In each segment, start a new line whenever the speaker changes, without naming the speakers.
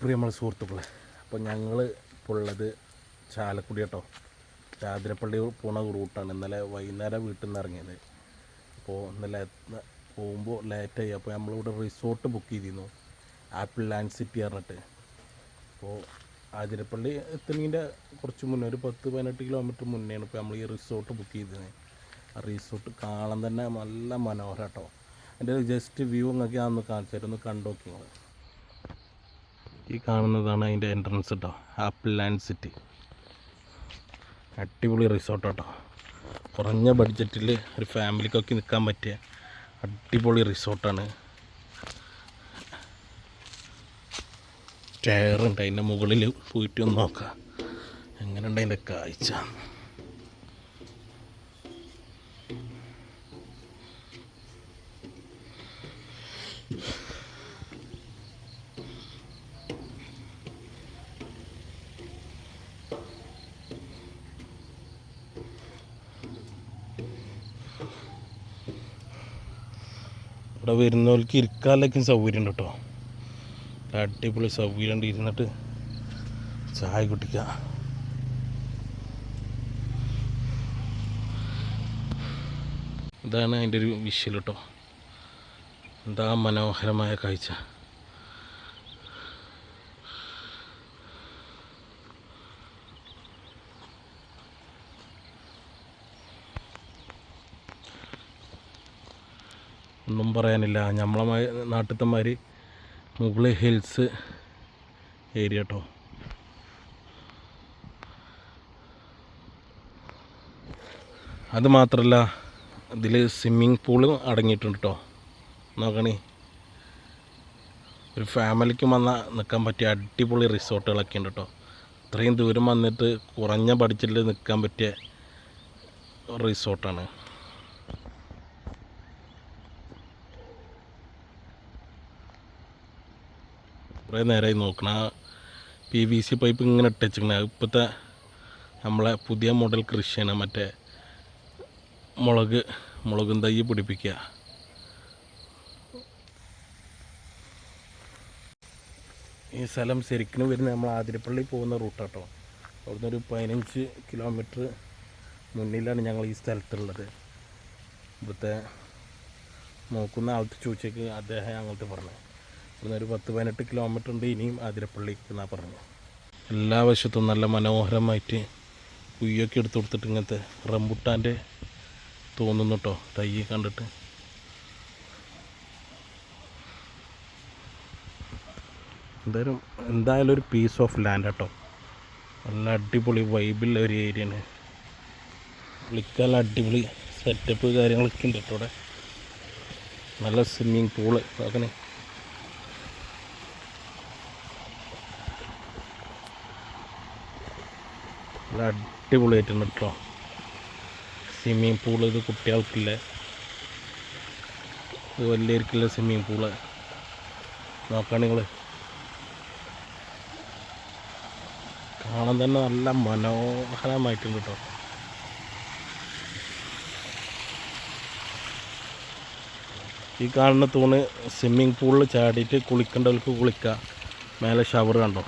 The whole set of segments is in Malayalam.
പ്രിയമുള്ള സുഹൃത്തുക്കളെ അപ്പോൾ ഞങ്ങൾ ഇപ്പോൾ ഉള്ളത് ചാലക്കുടി കേട്ടോ. ചാതിരപ്പള്ളി പോണ റൂട്ടാണ്. ഇന്നലെ വൈകുന്നേരം വീട്ടിൽ നിന്ന് ഇറങ്ങിയത്. അപ്പോൾ ഇന്നലെ പോകുമ്പോൾ ലേറ്റായി അപ്പോൾ നമ്മളിവിടെ റിസോർട്ട് ബുക്ക് ചെയ്തിരുന്നു. ആപ്പിൾ ലാൻഡ് സിറ്റി പറഞ്ഞിട്ട്. അപ്പോൾ ആതിരപ്പള്ളി എത്തുന്നതിന്റെ കുറച്ച് മുന്നേ ഒരു പത്ത് പതിനെട്ട് കിലോമീറ്റർ മുന്നെയാണ് ഇപ്പോൾ നമ്മൾ ഈ റിസോർട്ട് ബുക്ക് ചെയ്തത്. ആ റിസോർട്ട് കാണാൻ തന്നെ നല്ല മനോഹരം കേട്ടോ. എന്റെ ജസ്റ്റ് വ്യൂ നിങ്ങൾക്ക് ഞാൻ ഒന്ന് കാണിച്ചു തരുന്നു കണ്ടു നോക്കി ഈ കാണുന്നതാണ് അതിന്റെ എൻട്രൻസ് കേട്ടോ ആപ്പിൾ ലാൻഡ് സിറ്റി അടിപൊളി റിസോർട്ട് കേട്ടോ കുറഞ്ഞ ബഡ്ജറ്റിൽ ഒരു ഫാമിലിക്കൊക്കെ നിൽക്കാൻ പറ്റിയ അടിപൊളി റിസോർട്ടാണ് ടയറുണ്ട് അതിന്റെ മുകളിൽ പോയിട്ട് ഒന്ന് നോക്കാം. എങ്ങനെയുണ്ട് അതിന്റെ കാഴ്ച? ഇവിടെ വരുന്നവർക്ക് ഇരിക്കാനൊക്കെ സൗകര്യം ഉണ്ട് കേട്ടോ. അടിപൊളി സൗകര്യം ഉണ്ട്. ഇരുന്നിട്ട് ചായ കുടിക്കുക ഇതാണ് അതിന്റെ ഒരു വിഷ്വൽ കേട്ടോ. എന്താ മനോഹരമായ കാഴ്ച. ഒന്നും പറയാനില്ല. നമ്മളെ മാ- നാട്ടിലത്തെ മുകളിൽ ഹിൽസ് ഏരിയ കേട്ടോ അത് മാത്രമല്ല ഇതിൽ സ്വിമ്മിങ് പൂളും അടങ്ങിയിട്ടുണ്ട് കേട്ടോ നോക്കണേ. ഒരു ഫാമിലിക്ക് വന്ന നിൽക്കാൻ പറ്റിയ അടിപൊളി റിസോർട്ടുകളൊക്കെ ഉണ്ട് കേട്ടോ ഇത്രയും ദൂരം വന്നിട്ട് കുറഞ്ഞ ബഡ്ജറ്റിൽ നിൽക്കാൻ പറ്റിയ റിസോർട്ടാണ്. കുറേ നേരമായി നോക്കണം ആ പി വി സി പൈപ്പ് ഇങ്ങനെ ഇട്ടുവെച്ചിങ്ങനെ ഇപ്പോഴത്തെ നമ്മളെ പുതിയ മോഡൽ കൃഷിയാണ് മറ്റേ മുളക് മുളകും തൈ പിടിപ്പിക്കുക. ഈ സ്ഥലം ശരിക്കും വരുന്ന നമ്മൾ ആതിരപ്പള്ളി പോകുന്ന റൂട്ടാട്ടോ അവിടുന്ന് ഒരു പതിനഞ്ച് കിലോമീറ്റർ മുന്നിലാണ് ഞങ്ങൾ ഈ സ്ഥലത്തുള്ളത്. ഇവിടുത്തെ നോക്കുന്ന ആൾക്ക് ചോദിച്ചേക്ക് അദ്ദേഹം ഞങ്ങൾക്ക് പറഞ്ഞു. ഇവിടുന്ന് ഒരു പത്ത് പതിനെട്ട് കിലോമീറ്റർ ഉണ്ട്. ഇനിയും ആതിരപ്പള്ളിക്ക് എന്നാണ് പറഞ്ഞു. എല്ലാ വശത്തും നല്ല മനോഹരമായിട്ട് കുയ്യൊക്കെ എടുത്തു കൊടുത്തിട്ട് ഇങ്ങനത്തെ റംബുട്ടാന്റെ തോന്നുന്നു കേട്ടോ തൈ കണ്ടിട്ട്. എന്തായാലും എന്തായാലും ഒരു പീസ് ഓഫ് ലാൻഡ് കേട്ടോ നല്ല അടിപൊളി വൈബിലുള്ള ഒരു ഏരിയയാണ് വിളിക്കാൻ അടിപൊളി സെറ്റപ്പ് കാര്യങ്ങളൊക്കെ ഉണ്ട് കേട്ടോ നല്ല സ്വിമ്മിങ് പൂൾ നോക്കണേ നല്ല അടിപൊളിയായിട്ടുണ്ട് കേട്ടോ സ്വിമ്മിങ് പൂൾ ഇത് കുട്ടികൾക്കില്ല? ഇത് വലിയവർക്കില്ല സ്വിമ്മിങ് പൂൾ നോക്കാം നിങ്ങൾ കാണാൻ തന്നെ നല്ല മനോഹരമായിട്ടുണ്ട് കേട്ടോ ഈ കാണുന്ന തൂണ് സ്വിമ്മിങ് പൂളിൽ ചാടിയിട്ട് കുളിക്കേണ്ടവർക്ക് കുളിക്കുക മേലെ ഷവർ കണ്ടോ?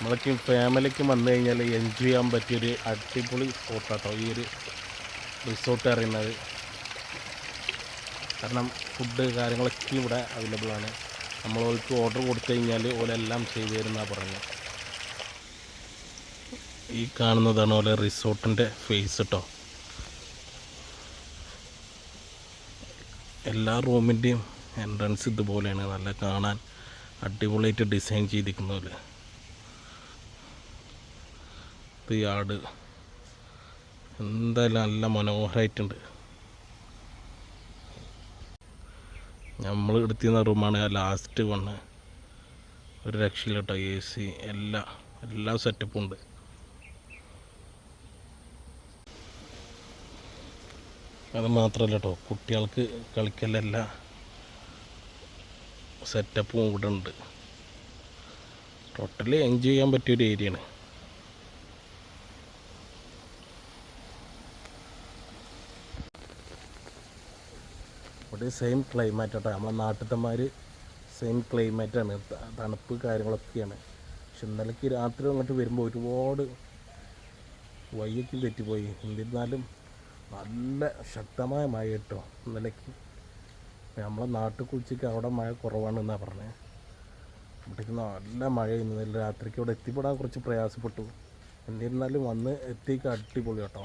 നമ്മളൊക്കെ ഫാമിലിക്ക് വന്നു കഴിഞ്ഞാൽ എൻജോയ് ചെയ്യാൻ പറ്റിയൊരു അടിപൊളി സ്പോട്ടാട്ടോ ഈ ഒരു റിസോർട്ട് അറിയുന്നത് കാരണം ഫുഡ് കാര്യങ്ങളൊക്കെ ഇവിടെ അവൈലബിൾ ആണ്. നമ്മൾ ഓൾക്ക് ഓർഡർ കൊടുത്തു കഴിഞ്ഞാൽ ഓലെല്ലാം ചെയ്തു തരുന്ന പറഞ്ഞു. ഈ കാണുന്നതാണ് ഓലെ റിസോർട്ടിന്റെ ഫേസ് കേട്ടോ എല്ലാ റൂമിന്റെയും എൻട്രൻസ് ഇതുപോലെയാണ്. നല്ല കാണാൻ അടിപൊളിയായിട്ട് ഡിസൈൻ ചെയ്തിരിക്കുന്ന പോലെ ഇത് യാർഡ് എന്തായാലും നല്ല മനോഹരമായിട്ടുണ്ട് നമ്മൾ എടുത്തിരുന്ന റൂമാണ് ലാസ്റ്റ് വണ് ഒരു രക്ഷയില്ല കേട്ടോ എ സി എല്ലാ എല്ലാ സെറ്റപ്പും ഉണ്ട്. അത് മാത്രമല്ല കേട്ടോ കുട്ടികൾക്ക് കളിക്കലെല്ലാ. സെറ്റപ്പും ഇവിടെ ഉണ്ട് ടോട്ടലി എൻജോയ് ചെയ്യാൻ പറ്റിയൊരു ഏരിയയാണ് ഇവിടെ സെയിം ക്ലൈമാറ്റ് കേട്ടോ നമ്മളെ നാട്ടിലത്തെമാർ സെയിം ക്ലൈമാറ്റാണ് തണുപ്പ് കാര്യങ്ങളൊക്കെയാണ്. പക്ഷെ ഇന്നലേക്ക് രാത്രി അങ്ങോട്ട് വരുമ്പോൾ ഒരുപാട് വയ്യക്ക് തെറ്റിപ്പോയി. എന്നിരുന്നാലും നല്ല ശക്തമായ മഴ കേട്ടോ ഇന്നലേക്ക്. നമ്മളെ നാട്ടിൽ കുളിച്ചേക്ക് അവിടെ മഴ കുറവാണെന്നാണ് പറഞ്ഞത് ഇവിടേക്ക് നല്ല മഴ ഇന്നലെ രാത്രിക്ക് ഇവിടെ എത്തിപ്പെടാൻ കുറച്ച് പ്രയാസപ്പെട്ടു. എന്നിരുന്നാലും വന്ന് എത്തിക്ക് അടിപൊളി കേട്ടോ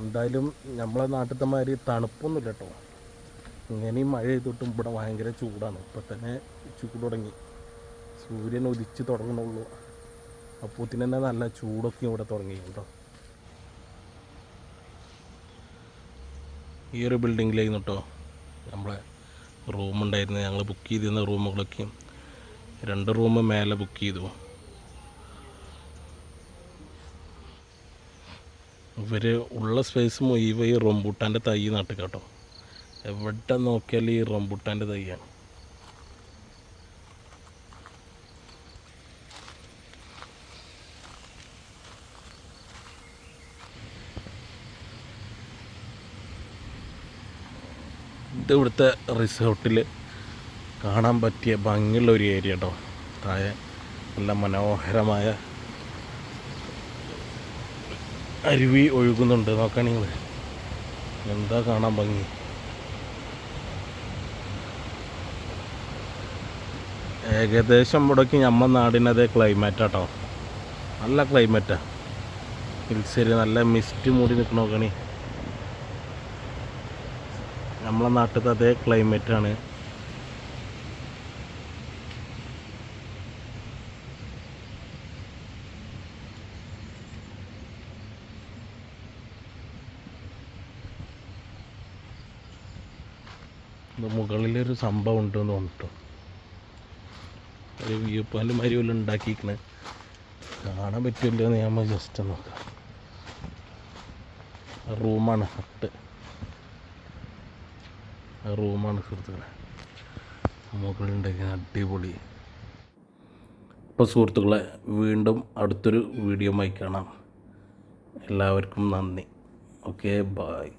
എന്തായാലും നമ്മളെ നാട്ടിലത്തെ മാതിരി തണുപ്പൊന്നുമില്ല കേട്ടോ ഇങ്ങനെയും മഴ ചെയ്തിട്ടും ഇവിടെ ഭയങ്കര ചൂടാണ്. ഇപ്പം തന്നെ ചൂട് തുടങ്ങി. സൂര്യൻ ഉദിച്ച് തുടങ്ങണുള്ളൂ അപ്പോത്തിന് തന്നെ നല്ല ചൂടൊക്കെ ഇവിടെ തുടങ്ങി കേട്ടോ. ഈ ഒരു ബിൽഡിങ്ങിലായിരുന്നു കേട്ടോ നമ്മളെ റൂമുണ്ടായിരുന്നു ഞങ്ങൾ ബുക്ക് ചെയ്തിരുന്ന റൂമുകളൊക്കെയും രണ്ട് റൂം മേലെ ബുക്ക് ചെയ്തു. ഇവർ ഉള്ള സ്പേസ് മുഴുവൻ ഈ റംബൂട്ടാന്റെ തൈ നട്ട് കേട്ടോ എവിടെ നോക്കിയാലും ഈ റംബൂട്ടാന്റെ തൈയാണ്. ഇത് ഇവിടുത്തെ റിസോർട്ടിൽ കാണാൻ പറ്റിയ ഭംഗിയുള്ള ഒരു ഏരിയ കേട്ടോ താഴെ നല്ല മനോഹരമായ അരുവി ഒഴുകുന്നുണ്ട്. നോക്കാൻ നിങ്ങൾ എന്താ കാണാൻ ഭംഗി? ഏകദേശം ഇവിടേക്ക് നമ്മ നാടിനതേ ക്ലൈമറ്റ് കേട്ടോ നല്ല ക്ലൈമറ്റാ ഹിൽസേരി നല്ല മിസ്റ്റ് മൂടി നിൽക്കണ നോക്കണേ. നമ്മളെ നാട്ടിലത്തെ അതേ ക്ലൈമറ്റാണ് മുകളിലൊരു സംഭവം ഉണ്ടെന്ന് തോന്നിട്ടോ ഒരു വ്യൂ പോയിന്റ് മാതിരി ഉണ്ടാക്കിയിരിക്കണേ. കാണാൻ പറ്റില്ല എന്ന് ഞാൻ ജസ്റ്റ് നോക്കാം. റൂമാണ് ഹട്ട് റൂമാണ് സുഹൃത്തുക്കളെ. മുകളിലുണ്ടെങ്കിൽ അടിപൊളി. ഇപ്പോൾ സുഹൃത്തുക്കളെ വീണ്ടും അടുത്തൊരു വീഡിയോ ആയി കാണാം. എല്ലാവർക്കും നന്ദി. Okay bye